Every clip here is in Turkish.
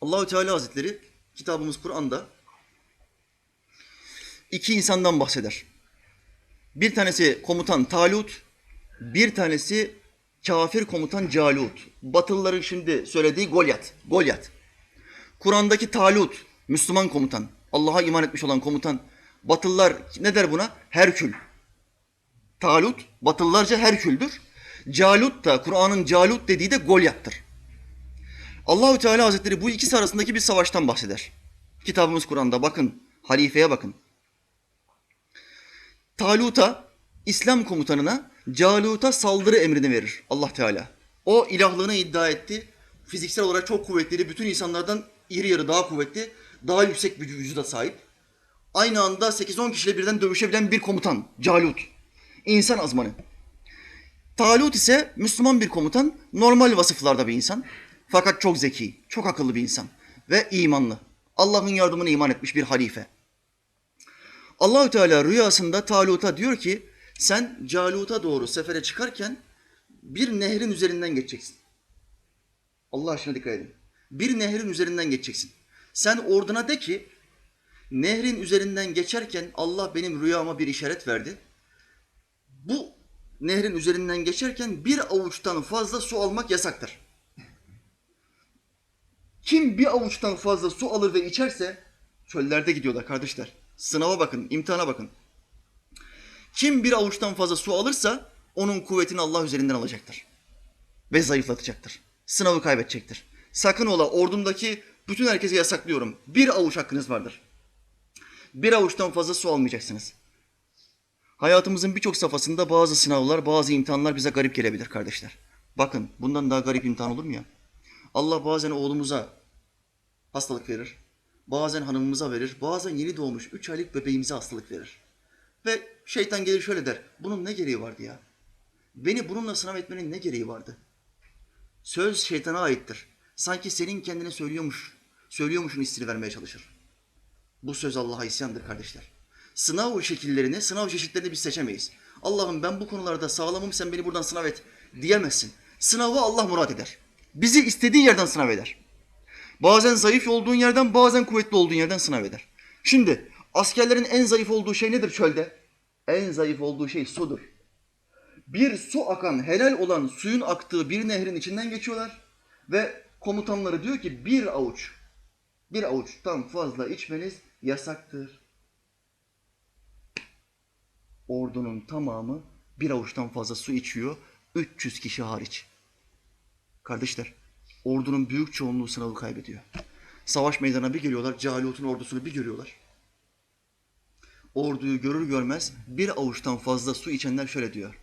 Allahü Teala Hazretleri kitabımız Kur'an'da iki insandan bahseder. Bir tanesi komutan Talut, bir tanesi kafir komutan Calut. Batılıların şimdi söylediği Golyat. Golyat. Kur'an'daki Talut, Müslüman komutan, Allah'a iman etmiş olan komutan. Batılılar ne der buna? Herkül. Talut, Batılılarca Herkül'dür. Calut da, Kur'an'ın Calut dediği de Golyat'tır. Allahü Teala Hazretleri bu ikisi arasındaki bir savaştan bahseder. Kitabımız Kur'an'da bakın, halifeye bakın. Talut'a, İslam komutanına Calut'a saldırı emrini verir Allah Teala. O ilahlığını iddia etti. Fiziksel olarak çok kuvvetli, bütün insanlardan iri yarı daha kuvvetli, daha yüksek bir vücuda sahip. Aynı anda 8-10 kişiyle birden dövüşebilen bir komutan, Calut. İnsan azmanı. Talut ise Müslüman bir komutan, normal vasıflarda bir insan. Fakat çok zeki, çok akıllı bir insan ve imanlı. Allah'ın yardımına iman etmiş bir halife. Allahü Teala rüyasında Talut'a diyor ki sen Calut'a doğru sefere çıkarken bir nehrin üzerinden geçeceksin. Allah aşkına dikkat edin. Bir nehrin üzerinden geçeceksin. Sen orduna de ki nehrin üzerinden geçerken Allah benim rüyama bir işaret verdi. Bu nehrin üzerinden geçerken bir avuçtan fazla su almak yasaktır. Kim bir avuçtan fazla su alır ve içerse çöllerde gidiyorlar kardeşler. Sınava bakın, imtihana bakın. Kim bir avuçtan fazla su alırsa onun kuvvetini Allah üzerinden alacaktır. Ve zayıflatacaktır. Sınavı kaybedecektir. Sakın ola ordumdaki bütün herkese yasaklıyorum. Bir avuç hakkınız vardır. Bir avuçtan fazla su almayacaksınız. Hayatımızın birçok safhasında bazı sınavlar, bazı imtihanlar bize garip gelebilir kardeşler. Bakın bundan daha garip imtihan olur mu ya? Allah bazen oğlumuza hastalık verir. Bazen hanımımıza verir. Bazen yeni doğmuş üç aylık bebeğimize hastalık verir. Ve şeytan gelir şöyle der. Bunun ne gereği vardı ya? Beni bununla sınav etmenin ne gereği vardı? Söz şeytana aittir. Sanki senin kendine söylüyormuş, söylüyormuşun hissini vermeye çalışır. Bu söz Allah'a isyandır kardeşler. Sınav şekillerini, sınav çeşitlerini biz seçemeyiz. Allah'ım ben bu konularda sağlamım sen beni buradan sınav et diyemezsin. Sınavı Allah murat eder. Bizi istediği yerden sınav eder. Bazen zayıf olduğun yerden, bazen kuvvetli olduğun yerden sınav eder. Şimdi askerlerin en zayıf olduğu şey nedir çölde? En zayıf olduğu şey sudur. Bir su akan, helal olan suyun aktığı bir nehrin içinden geçiyorlar ve komutanları diyor ki bir avuç, bir avuçtan fazla içmeniz yasaktır. Ordunun tamamı bir avuçtan fazla su içiyor, 300 kişi hariç. Kardeşler, ordunun büyük çoğunluğu sınavı kaybediyor. Savaş meydanına bir geliyorlar, Calut'un ordusunu bir görüyorlar. Orduyu görür görmez bir avuçtan fazla su içenler şöyle diyor.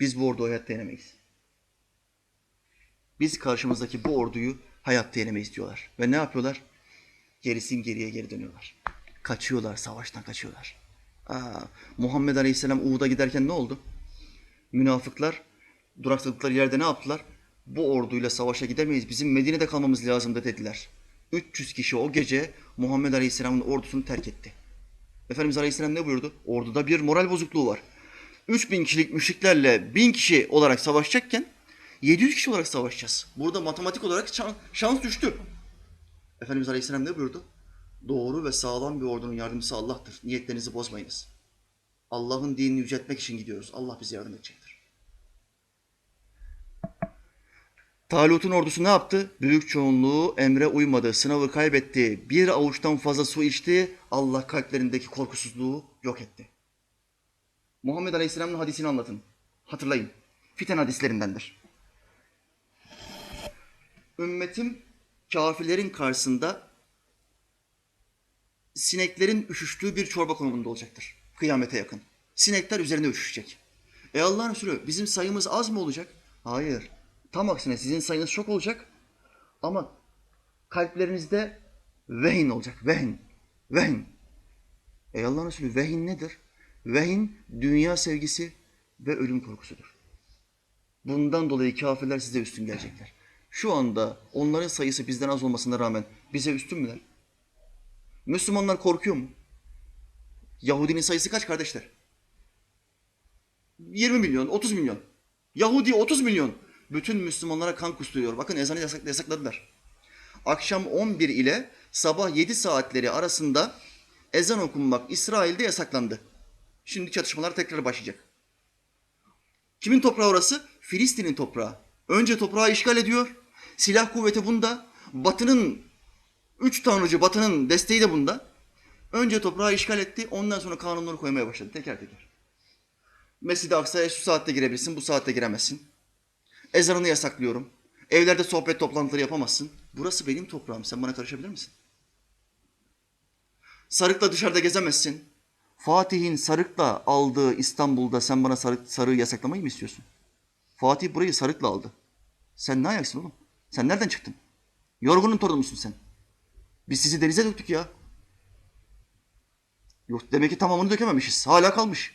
Biz bu orduyu hayatta yenemeyiz. Biz karşımızdaki bu orduyu hayatta yenemeyiz diyorlar. Ve ne yapıyorlar? Gerisin geriye geri dönüyorlar. Kaçıyorlar, savaştan kaçıyorlar. Aa, Muhammed Aleyhisselam Uhud'a giderken ne oldu? Münafıklar durakladıkları yerde ne yaptılar? Bu orduyla savaşa gidemeyiz. Bizim Medine'de kalmamız lazım da dediler. 300 kişi o gece Muhammed Aleyhisselam'ın ordusunu terk etti. Efendimiz Aleyhisselam ne buyurdu? Orduda bir moral bozukluğu var. 3000 kişilik müşriklerle 1000 kişi olarak savaşacakken 700 kişi olarak savaşacağız. Burada matematik olarak şans, şans düştü. Efendimiz Aleyhisselam ne buyurdu? Doğru ve sağlam bir ordunun yardımcısı Allah'tır. Niyetlerinizi bozmayınız. Allah'ın dinini yüceltmek için gidiyoruz. Allah bize yardım edecektir. Talut'un ordusu ne yaptı? Büyük çoğunluğu emre uymadı, sınavı kaybetti, bir avuçtan fazla su içti, Allah kalplerindeki korkusuzluğu yok etti. Muhammed Aleyhisselam'ın hadisini anlatın. Hatırlayın. Fiten hadislerindendir. Ümmetim kafirlerin karşısında sineklerin üşüştüğü bir çorba konumunda olacaktır. Kıyamete yakın. Sinekler üzerine üşüşecek. E Allah'ın Resulü bizim sayımız az mı olacak? Hayır. Tam aksine sizin sayınız çok olacak. Ama kalplerinizde vehin olacak. Vehin. Vehin. Ey Allah'ın Resulü vehin nedir? Vehin dünya sevgisi ve ölüm korkusudur. Bundan dolayı kafirler size üstün gelecekler. Şu anda onların sayısı bizden az olmasına rağmen bize üstün müler? Müslümanlar korkuyor mu? Yahudinin sayısı kaç kardeşler? 20 milyon, 30 milyon. Yahudi 30 milyon. Bütün Müslümanlara kan kusturuyor. Bakın ezanı yasak, yasakladılar. akşam 11 ile sabah 7 saatleri arasında ezan okunmak İsrail'de yasaklandı. Şimdi çatışmalar tekrar başlayacak. Kimin toprağı orası? Filistin'in toprağı. Önce toprağı işgal ediyor. Silah kuvveti bunda. Batı'nın, üç tanrıcı Batı'nın desteği de bunda. Önce toprağı işgal etti. Ondan sonra kanunları koymaya başladı teker teker. Mescid-i Aksa'ya şu saatte girebilirsin, bu saatte giremezsin. Ezanını yasaklıyorum. Evlerde sohbet toplantıları yapamazsın. Burası benim toprağım. Sen bana karışabilir misin? Sarıkla dışarıda gezemezsin. Fatih'in sarıkla aldığı İstanbul'da sen bana sarık, sarığı yasaklamayı mı istiyorsun? Fatih burayı sarıkla aldı. Sen ne ayaksın oğlum? Sen nereden çıktın? Yorgunun torunu musun sen? Biz sizi denize döktük ya. Yok demek ki tamamını dökememişiz. Hala kalmış.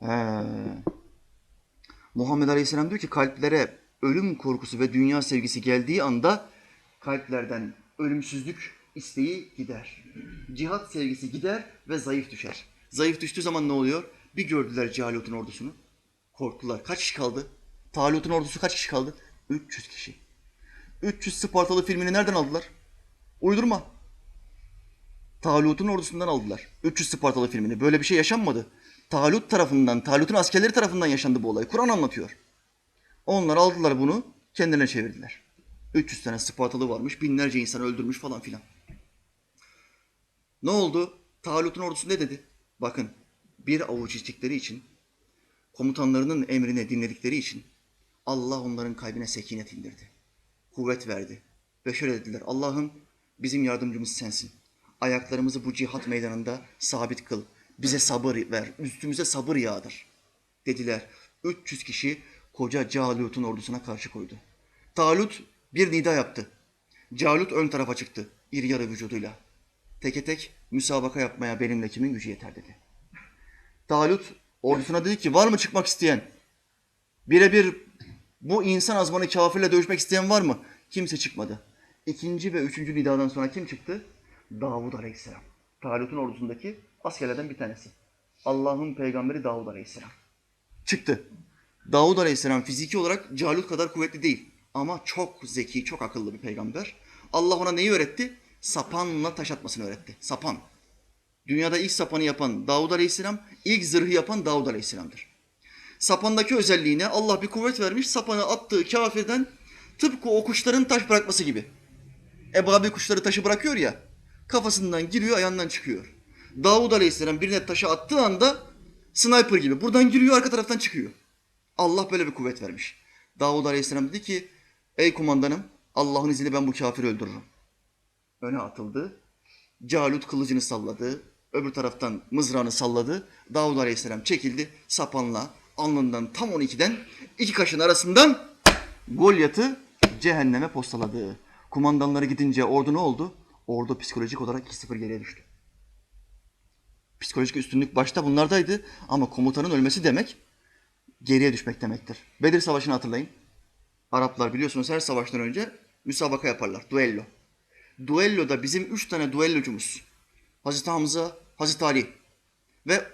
He. Muhammed Aleyhisselam diyor ki kalplere ölüm korkusu ve dünya sevgisi geldiği anda kalplerden ölümsüzlük isteği gider. Cihat sevgisi gider ve zayıf düşer. Zayıf düştüğü zaman ne oluyor? Bir gördüler Calut'un ordusunu. Korktular. Kaç kişi kaldı? Talut'un ordusu kaç kişi kaldı? 300 kişi. 300 Spartalı filmini nereden aldılar? Uydurma. Talut'un ordusundan aldılar. 300 Spartalı filmini. Böyle bir şey yaşanmadı. Talut tarafından, Talut'un askerleri tarafından yaşandı bu olay. Kur'an anlatıyor. Onlar aldılar bunu, kendilerine çevirdiler. 300 tane Spartalı varmış, binlerce insan öldürmüş falan filan. Ne oldu? Talut'un ordusu ne dedi? Bakın, bir avuç içtikleri için, komutanlarının emrine dinledikleri için Allah onların kalbine sekinet indirdi. Kuvvet verdi. Ve şöyle dediler, Allah'ım bizim yardımcımız sensin. Ayaklarımızı bu cihat meydanında sabit kıl. Bize sabır ver, üstümüze sabır yağdır. Dediler. 300 kişi koca Calut'un ordusuna karşı koydu. Talut bir nida yaptı. Calut ön tarafa çıktı, iri yarı vücuduyla. Teke tek müsabaka yapmaya benimle kimin gücü yeter dedi. Talut ordusuna dedi ki var mı çıkmak isteyen? Birebir bu insan azmanı kafirle dövüşmek isteyen var mı? Kimse çıkmadı. İkinci ve üçüncü nidadan sonra kim çıktı? Davud Aleyhisselam. Talut'un ordusundaki askerlerden bir tanesi. Allah'ın peygamberi Davud Aleyhisselam. Çıktı. Davud Aleyhisselam fiziki olarak Calut kadar kuvvetli değil. Ama çok zeki, çok akıllı bir peygamber. Allah ona neyi öğretti? Sapanla taş atmasını öğretti. Sapan. Dünyada ilk sapanı yapan Davud Aleyhisselam, ilk zırhı yapan Davud Aleyhisselam'dır. Sapandaki özelliğine Allah bir kuvvet vermiş, sapanı attığı kafirden tıpkı o kuşların taş bırakması gibi. Ebabil kuşları taşı bırakıyor ya, kafasından giriyor, ayağından çıkıyor. Davud Aleyhisselam birine taşı attığı anda sniper gibi buradan giriyor, arka taraftan çıkıyor. Allah böyle bir kuvvet vermiş. Davud Aleyhisselam dedi ki, ey kumandanım Allah'ın izniyle ben bu kafiri öldürürüm. Öne atıldı. Calut kılıcını salladı. Öbür taraftan mızrağını salladı. Davud Aleyhisselam çekildi. Sapanla alnından tam 12'den iki kaşın arasından Golyat'ı cehenneme postaladı. Kumandanları gidince ordu ne oldu? Ordu psikolojik olarak 2-0 geriye düştü. Psikolojik üstünlük başta bunlardaydı ama komutanın ölmesi demek geriye düşmek demektir. Bedir Savaşı'nı hatırlayın. Araplar biliyorsunuz her savaştan önce müsabaka yaparlar. Duello. Duello'da bizim üç tane duellocumuz. Hazreti Hamza, Hazreti Ali ve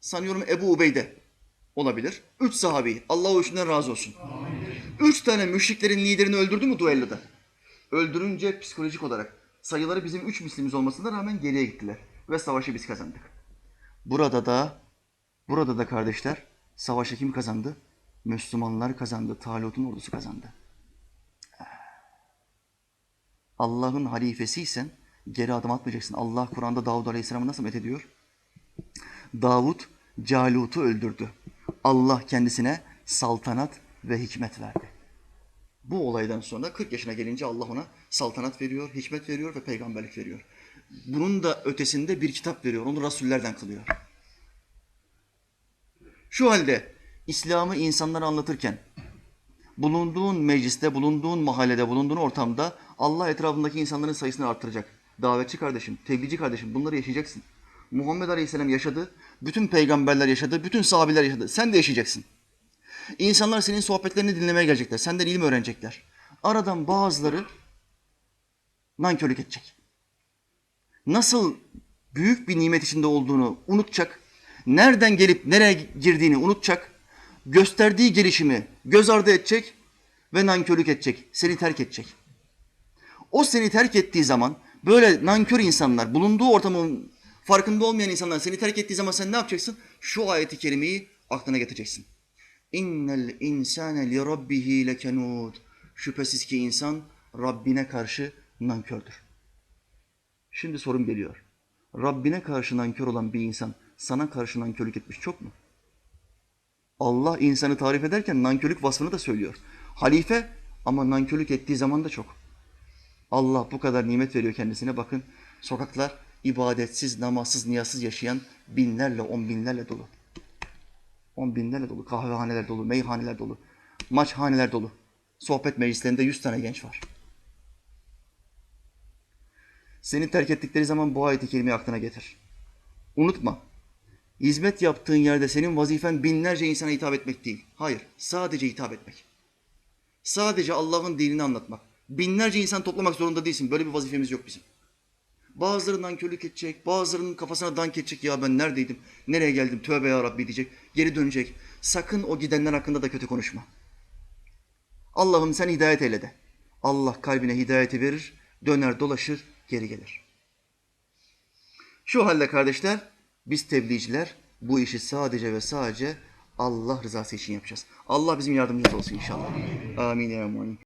sanıyorum Ebu Ubeyde olabilir. Üç sahabi. Allah o üçünden razı olsun. Üç tane müşriklerin liderini öldürdü mü duelloda? Öldürünce psikolojik olarak sayıları bizim üç mislimiz olmasına rağmen geriye gittiler. Ve savaşı biz kazandık. Burada da burada da kardeşler savaşı kim kazandı? Müslümanlar kazandı. Talut'un ordusu kazandı. Allah'ın halifesiysen geri adım atmayacaksın. Allah Kur'an'da Davud Aleyhisselam'ı nasıl methediyor? Davud Calut'u öldürdü. Allah kendisine saltanat ve hikmet verdi. Bu olaydan sonra 40 yaşına gelince Allah ona saltanat veriyor, hikmet veriyor ve peygamberlik veriyor. Bunun da ötesinde bir kitap veriyor. Onu rasullerden kılıyor. Şu halde İslam'ı insanlara anlatırken bulunduğun mecliste, bulunduğun mahallede, bulunduğun ortamda Allah etrafındaki insanların sayısını arttıracak. Davetçi kardeşim, tebliğci kardeşim bunları yaşayacaksın. Muhammed Aleyhisselam yaşadı, bütün peygamberler yaşadı, bütün sahabeler yaşadı. Sen de yaşayacaksın. İnsanlar senin sohbetlerini dinlemeye gelecekler, senden ilim öğrenecekler. Aradan bazıları nankörlük edecek. Nasıl büyük bir nimet içinde olduğunu unutacak, nereden gelip nereye girdiğini unutacak, gösterdiği gelişimi göz ardı edecek ve nankörlük edecek, seni terk edecek. O seni terk ettiği zaman böyle nankör insanlar, bulunduğu ortamın farkında olmayan insanlar seni terk ettiği zaman sen ne yapacaksın? Şu ayeti kerimeyi aklına getireceksin. İnnel insane li rabbihi lekenud. Şüphesiz ki insan Rabbine karşı nankördür. Şimdi sorum geliyor. Rabbine karşı nankör olan bir insan sana karşı nankörlük etmiş çok mu? Allah insanı tarif ederken nankörlük vasfını da söylüyor. Halife ama nankörlük ettiği zaman da çok. Allah bu kadar nimet veriyor kendisine. Bakın sokaklar ibadetsiz, namazsız, niyazsız yaşayan binlerle, on binlerle dolu. On binlerle dolu. Kahvehaneler dolu, meyhaneler dolu, maçhaneler dolu. Sohbet meclislerinde yüz tane genç var. Seni terk ettikleri zaman bu ayeti kerimeyi aklına getir. Unutma. Hizmet yaptığın yerde senin vazifen binlerce insana hitap etmek değil. Hayır, sadece hitap etmek. Sadece Allah'ın dinini anlatmak. Binlerce insan toplamak zorunda değilsin. Böyle bir vazifemiz yok bizim. Bazıları nankörlük edecek, bazılarının kafasına dank edecek. Ya ben neredeydim, nereye geldim, tövbe ya Rabbi diyecek. Geri dönecek. Sakın o gidenler hakkında da kötü konuşma. Allah'ım sen hidayet eyle de. Allah kalbine hidayeti verir, döner dolaşır, geri gelir. Şu halde kardeşler, biz tebliğciler bu işi sadece ve sadece Allah rızası için yapacağız. Allah bizim yardımcımız olsun inşallah. Amin ya mu'min.